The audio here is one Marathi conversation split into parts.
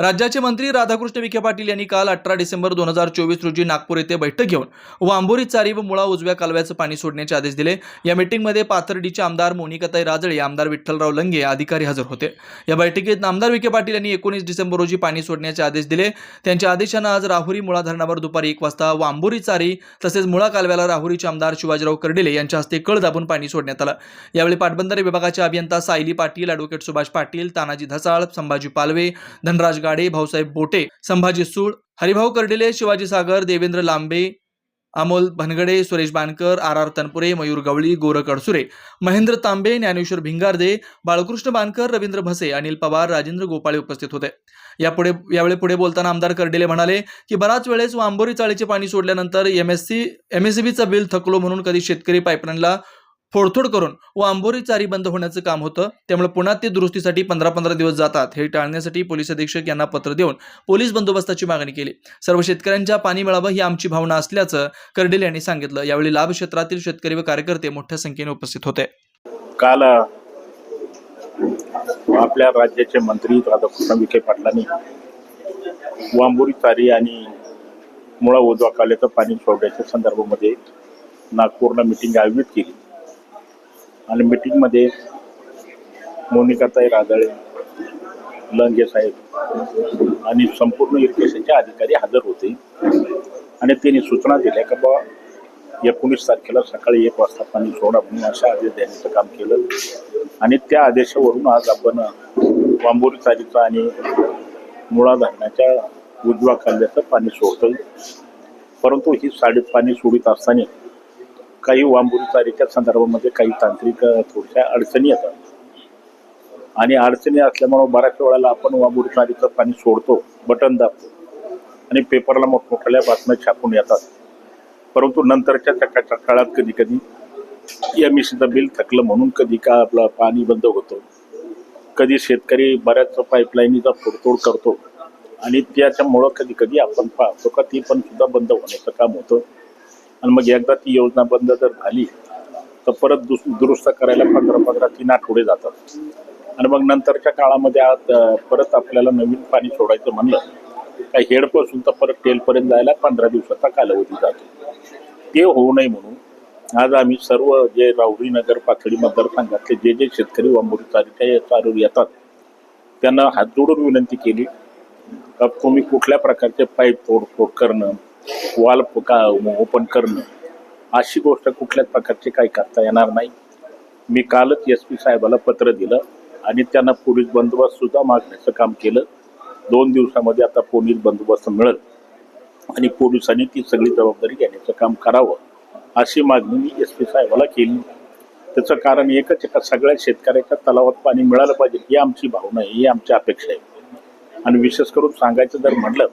राज्याचे मंत्री राधाकृष्ण विखे पाटील यांनी काल अठरा डिसेंबर दोन हजार चोवीस रोजी नागपूर येथे बैठक घेऊन वांबोरी चारी व मुळा उजव्या कालव्याचं पाणी सोडण्याचे आदेश दिले. या मीटिंगमध्ये पाथर्डीचे आमदार मोनिकाताई राजळे आमदार विठ्ठलराव लंगे अधिकारी हजर होते. या बैठकीत आमदार विखे पाटील यांनी एकोणीस डिसेंबर रोजी पाणी सोडण्याचे आदेश दिले. त्यांच्या आदेशानं आज राहुरी मुळा धरणावर दुपारी एक वाजता वांबोरी चारी तसेच मुळा कालव्याला राहुरीचे आमदार शिवाजीराव कर्डिले यांच्या हस्ते कळ दाबून पाणी सोडण्यात आलं. यावेळी पाटबंधारे विभागाचे अभियंता Sayali Patil advocate Subhash Patil Tanaji Dhasal Sambhaji Palve Dhanraj Gade Bhausaheb Bote Sambhaji Sul Haribhau Kardile Shivaji Sagar Devendra Lambe Amol Bhangade Suresh Bankar R R Tanpure Mayur Gawali Gor Kadsure Mahendra तांबे ज्ञानेश्वर भिंगारदे बाळकृष्ण बानकर रवींद्र भसे अनिल पवार राजेंद्र गोपाळे उपस्थित होते. यापुढे यावेळी पुढे बोलताना आमदार कर्डिले म्हणाले की बराच वेळेस वांबोरी चाळीचे पाणी सोडल्यानंतर M S C M S C बीचा बिल थकलो म्हणून कधी शेतकरी पाईपलाईनला फोडतोड करून व आंबोरी चारी बंद होण्याचं काम होतं. त्यामुळे पुन्हा ते दुरुस्तीसाठी पंधरा पंधरा दिवस जातात. हे टाळण्यासाठी पोलीस अधीक्षक यांना पत्र देऊन पोलीस बंदोबस्ताची मागणी केली. सर्व शेतकऱ्यांच्या पाणी मिळावं ही आमची भावना असल्याचं कर्डेल यांनी सांगितलं. यावेळी लाभ क्षेत्रातील शेतकरी व कार्यकर्ते मोठ्या संख्येने उपस्थित होते. काल आपल्या राज्याचे मंत्री राधाकृष्ण विखे पाटलांनी वांबुरी चारी आणि मुळा ओझवा काल्याचं पाणी सोडण्याच्या संदर्भामध्ये नागपूरला मिटिंग आयोजित केली. आणि मिटिंगमध्ये मोनिकाताई राजाळे लंगे साहेब आणि संपूर्ण इरिगेशनचे अधिकारी हजर होते. आणि त्यांनी सूचना दिल्या की बा एकोणीस तारखेला सकाळी एक वाजता पाणी सोडा म्हणून अशा आदेश देण्याचं काम केलं. आणि त्या आदेशावरून आज आपण वांबोरी चारीचं आणि मुळा धरणाच्या उजवा खाल्ल्याचं पाणी सोडतो परंतु ही साडी पाणी सोडित असताना काही वांबोरी तारीच्या संदर्भामध्ये काही तांत्रिक थोडशा थोड्याशा अडचणी येतात. आणि अडचणी असल्यामुळं बऱ्याच वेळेला आपण वांबुरी चारीचं पाणी सोडतो बटन दाबतो आणि पेपरला मोठमोठ्या बातम्या छापून येतात. परंतु नंतरच्या त्या काळात कधी कधी एम बिल थकलं म्हणून कधी का आपलं पाणी बंद होतं. कधी शेतकरी बऱ्याच पाईपलाईनीचा फोडतोड करतो आणि त्याच्यामुळं कधी कधी आपण पाहतो का ती पण सुद्धा बंद होण्याचं काम होतं. आणि मग एकदा ती योजना बंद जर झाली तर परत दुस दुरुस्त करायला पंधरा पंधरा तीन आठवडे जातात. आणि मग नंतरच्या काळामध्ये आज परत आपल्याला नवीन पाणी सोडायचं म्हणलं काय हेडपासून तर परत टेलपर्यंत जायला पंधरा दिवसाचा कालावधी जातो. ते होऊ नये म्हणून आज आम्ही सर्व जे राहुरी नगर पाथडी मतदारसंघातले जे जे शेतकरी वांबोरी चारीच्या चालू येतात त्यांना हात जोडून विनंती केली तुम्ही कुठल्या प्रकारचे पाईप तोडफोड करणं वाल का ओपन करणं अशी गोष्ट कुठल्याच प्रकारची काही करता येणार नाही. मी कालच एस पी साहेबाला पत्र दिलं आणि त्यांना पोलीस बंदोबस्त सुद्धा मागण्याचं काम केलं. दोन दिवसामध्ये आता पोलीस बंदोबस्त मिळेल आणि पोलिसांनी ती सगळी जबाबदारी घेण्याचं काम करावं अशी मागणी मी एस पी साहेबाला केली. त्याचं कारण एकच एका सगळ्या शेतकऱ्याच्या तलावात पाणी मिळालं पाहिजे ही आमची भावना आहे ही आमची अपेक्षा आहे. आणि विशेष करून सांगायचं जर म्हटलं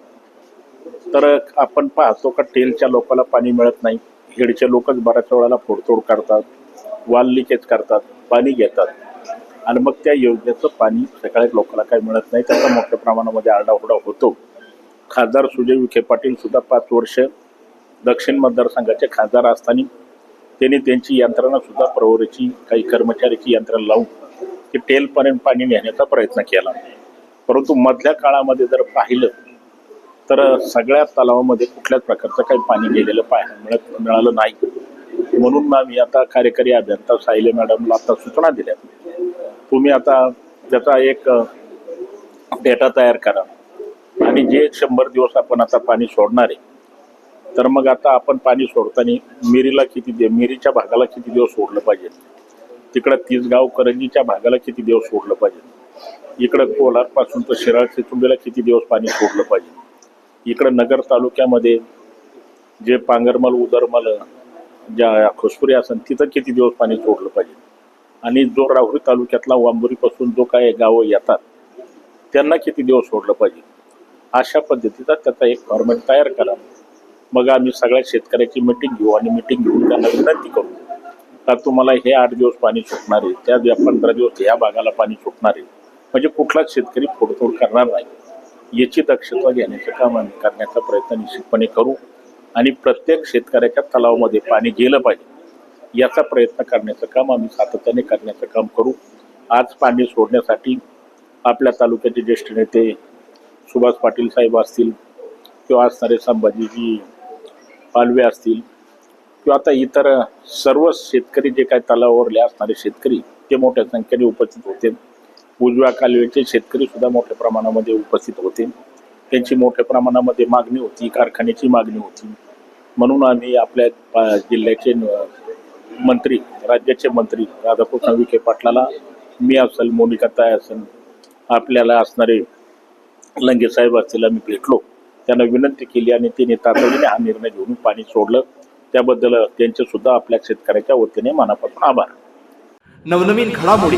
तर आपण पाहतो का टेलच्या लोकांना पाणी मिळत नाही. हेडचे लोकच बऱ्याच वेळाला फोडतोड करतात वाल लिकेज करतात पाणी घेतात. आणि मग त्या योजनेचं पाणी सगळ्या लोकांना काही मिळत नाही. त्याचा मोठ्या प्रमाणामध्ये आरडाओरडा होतो. खासदार सुजय विखे पाटील सुद्धा पाच वर्ष दक्षिण मतदारसंघाचे खासदार असताना त्यांनी त्यांची यंत्रणा सुद्धा प्रवरीची काही कर्मचाऱ्याची यंत्रणा लावून ते टेलपर्यंत पाणी नेण्याचा प्रयत्न केला. परंतु मधल्या काळामध्ये जर पाहिलं तर सगळ्या तलावामध्ये कुठल्याच प्रकारचं काही पाणी गेलेलं पाहायला मिळत मिळालं नाही. म्हणून आम्ही आता कार्यकारी अभियंता साहिले मॅडमला आता सूचना दिल्या. तुम्ही आता त्याचा एक डेटा तयार करा. आणि जे शंभर दिवस आपण आता पाणी सोडणार आहे तर मग आता आपण पाणी सोडताना मिरीला किती दे मिरीच्या भागाला किती दिवस सोडलं पाहिजे? तिकडं तिसगाव करंजीच्या भागाला किती दिवस सोडलं पाहिजे? इकडं कोलारपासून तर शिराळ चिचुंबीला किती दिवस पाणी सोडलं पाहिजे? इकडं नगर तालुक्यामध्ये जे पांगरमल उदरमल ज्या खुसपुरी असेल तिथं किती दिवस पाणी सोडलं पाहिजे? आणि जो राहुरी तालुक्यातला वांबुरीपासून जो काय गावं येतात त्यांना किती दिवस सोडलं पाहिजे? अशा पद्धतीचा त्याचा एक फॉर्मॅट तयार करा. मग आम्ही सगळ्या शेतकऱ्याची मिटिंग घेऊ आणि मिटिंग घेऊन त्यांना विनंती करू. का तुम्हाला हे आठ दिवस पाणी सुटणार आहे त्या पंधरा दिवस या भागाला पाणी सुटणार आहे. म्हणजे कुठलाच शेतकरी फोडतोड करणार नाही. याची दक्षता घेण्याचं काम आम्ही करण्याचा प्रयत्न निश्चितपणे करू आणि प्रत्येक शेतकऱ्याच्या तलावामध्ये पाणी गेलं पाहिजे. याचा प्रयत्न करण्याचं काम आम्ही सातत्याने करण्याचं काम करू. आज पाणी सोडण्यासाठी आपल्या तालुक्याचे ज्येष्ठ नेते सुभाष पाटील साहेब असतील किंवा असणारे संभाजीजी पालवे असतील किंवा आता इतर सर्व शेतकरी जे काही तलावावरले असणारे शेतकरी ते मोठ्या संख्येने उपस्थित होते उजव्या कालव्याचे शेतकरी सुद्धा मोठ्या प्रमाणामध्ये उपस्थित होते. त्यांची मोठ्या प्रमाणामध्ये मागणी होती कारखान्याची मागणी होती. म्हणून आम्ही आपल्या पा- जिल्ह्याचे मंत्री राज्याचे मंत्री राधाकृष्ण विखे पाटलाला मी असेल मोनिका ताय असेल आपल्याला असणारे लंगे साहेब असतील आम्ही भेटलो. त्यांना विनंती केली आणि त्यांनी तातडीने हा निर्णय घेऊन पाणी सोडलं. त्याबद्दल त्यांचे सुद्धा आपल्या शेतकऱ्याच्या वतीने मनापासून आभार. नवनवीन घडामोडी